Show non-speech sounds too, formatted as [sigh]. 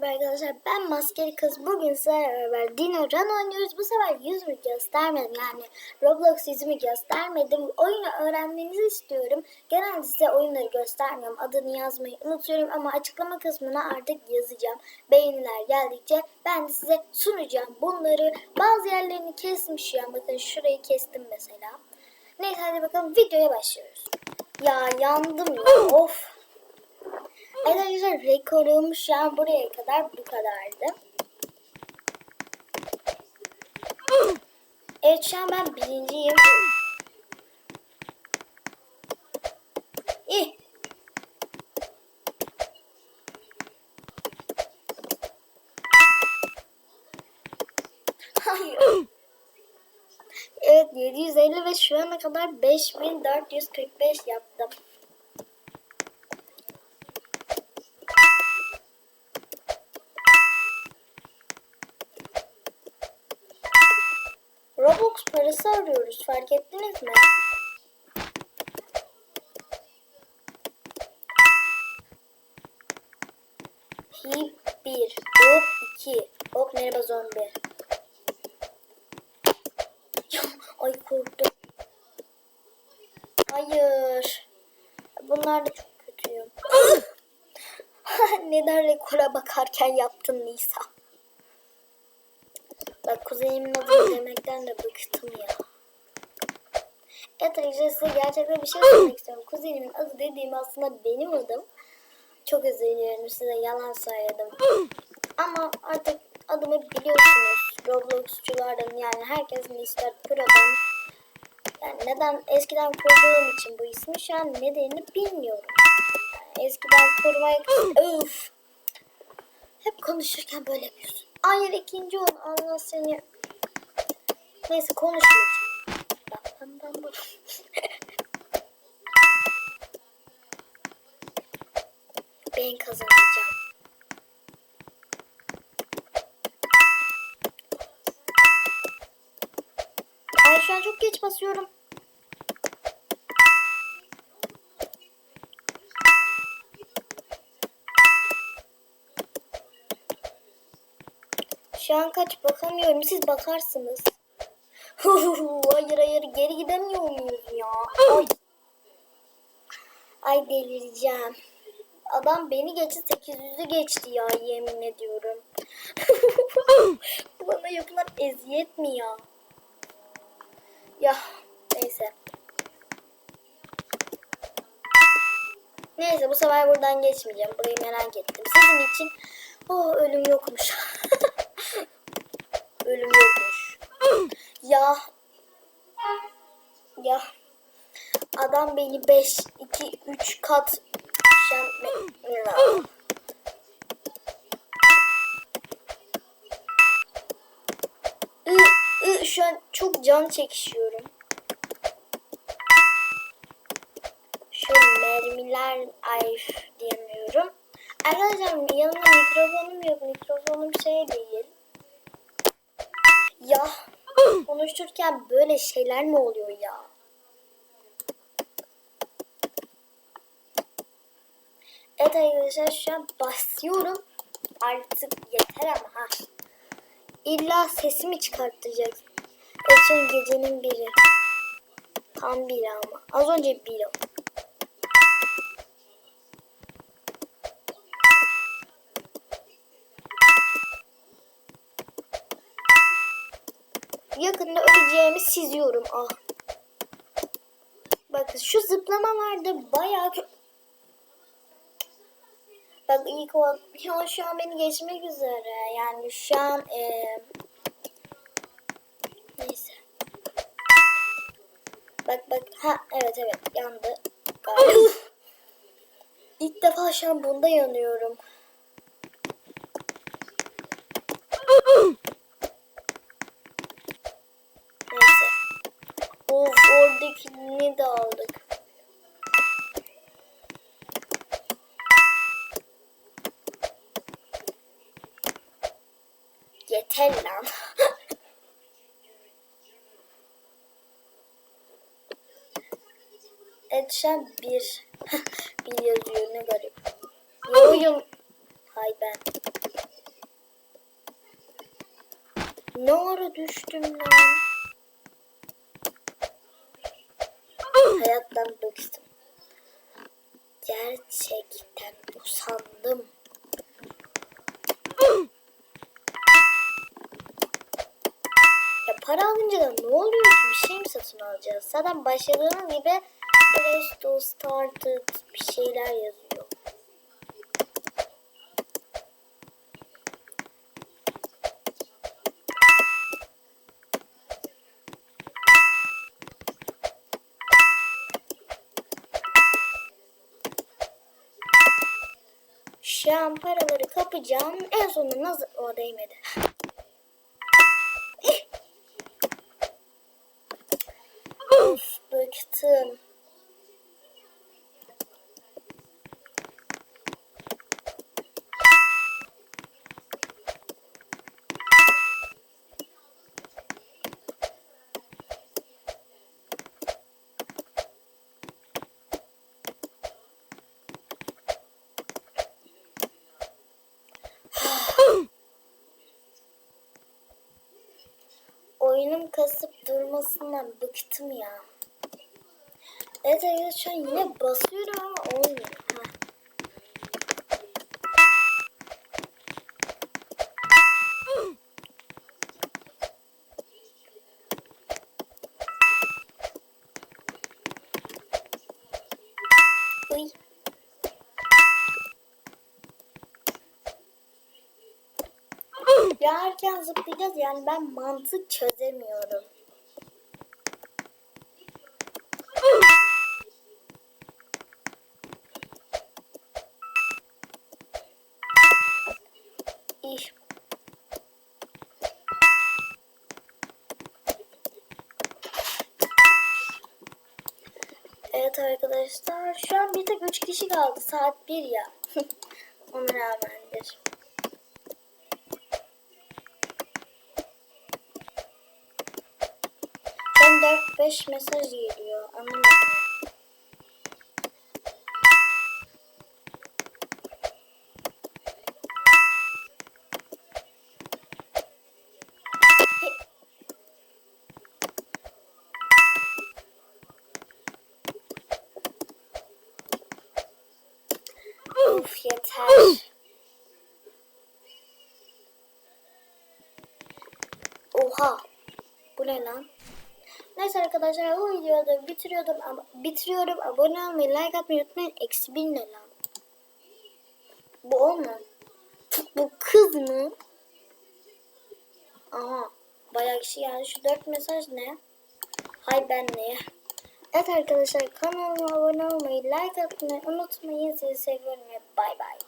merhaba arkadaşlar. Ben Maskeli Kız. Bugün sizlerle beraber Dino Run oynuyoruz. Bu sefer yüzümü göstermedim. Yani Roblox yüzümü göstermedim. Oyunu öğrenmenizi istiyorum. Genelde size oyunları göstermiyorum. Adını yazmayı unutuyorum ama açıklama kısmına artık yazacağım. Beğeniler geldikçe ben de size sunacağım. Bunları bazı yerlerini kesmiş ya. Bakın şurayı kestim mesela. Neyse hadi bakalım videoya başlıyoruz. Ya yandım ya. Of. Arkadaşlar rekorum şu an buraya kadar bu kadardı. Evet şu an ben birinciyim. İyi. Hayır. Evet 750 ve şu ana kadar 5445 yaptım. Robux parası arıyoruz fark ettiniz mi? Hip 1, hop 2, hop merhaba zombi. Ay korktum. Hayır. Bunlar da çok kötüyüm. [laughs] Neden rekora bakarken yaptın Nisa? Bak kuzenimin adını demekten de bıktım ya. Evet arkadaşlar size gerçekten bir şey söylemek istiyorum. Kuzenimin adı dediğim aslında benim adım. Çok özür dilerim size yalan söyledim. Ama artık adımı biliyorsunuz. Roblox'culardan yani herkesin ister Pro'dan. Yani neden eskiden kurduğum için bu ismi şu an nedenini bilmiyorum. Yani eskiden kurmaya... Öf! Hep konuşurken böyle yapıyorsun. Hayır ikinci ol. Allah seni. Neyse konuşmayacağım. [laughs] Ben, kazanacağım. Ay şu an çok geç basıyorum. Şu an kaç bakamıyorum. Siz bakarsınız. [laughs] hayır hayır geri gidemiyor muyuz ya? Ay. Ay delireceğim. Adam beni geçti 800'ü geçti ya yemin ediyorum. [laughs] Bana yapılan eziyet mi ya? Ya neyse. Neyse bu sefer buradan geçmeyeceğim. Burayı merak ettim. Sizin için oh ölüm yokmuş. [laughs] ölüm yokmuş. Ya ya adam beni 5 2 3 kat şen ya. I, I, şu an çok can çekişiyorum. Şu mermiler ay diyemiyorum. Arkadaşlar yanımda mikrofonum yok. Mikrofonum şey değil. Ya konuşurken böyle şeyler mi oluyor ya? Evet arkadaşlar şu an basıyorum. Artık yeter ama ha. İlla sesimi çıkartacak. An gecenin biri. Tam biri ama. Az önce biri. Yakında öleceğimi seziyorum. Ah. Bakın şu zıplamalarda bayağı Bak ilk o ya şu an beni geçmek üzere. Yani şu an e, neyse. Bak bak ha evet evet yandı. [laughs] İlk defa şu an bunda yanıyorum. ikini de aldık. Yeter lan. [laughs] Edişen bir. [laughs] bir yazıyor ne garip. Yo. Hay ben. Ne ara düştüm lan? Hayattan bıktım. Gerçekten usandım. Ya para alınca da ne oluyor ki? Bir şey mi satın alacağız? Zaten başladığımız gibi Press to started bir şeyler yazıyor. Şu an paraları kapacağım. En sonunda nasıl... O değmedi. bıktım. Oyunum kasıp durmasından bıktım ya. Evet arkadaşlar yine basıyorum ama Ya erken zıplayacağız yani ben mantık çözemiyorum. İş. Evet arkadaşlar şu an bir tek 3 kişi kaldı saat 1 ya. [laughs] Ona rağmendir. An 4-5 mesaj geliyor anlamadım. Oha. Bu ne lan? Neyse arkadaşlar bu videoda bitiriyordum ama bitiriyorum. Abone olmayı, like atmayı unutmayın. Eksi bin ne lan? Bu o mu? Bu kız mı? Aha. Bayağı kişi geldi. Şu dört mesaj ne? Hay ben ne? Evet arkadaşlar kanalıma abone olmayı, like atmayı unutmayın. Sizi seviyorum ve bay bay.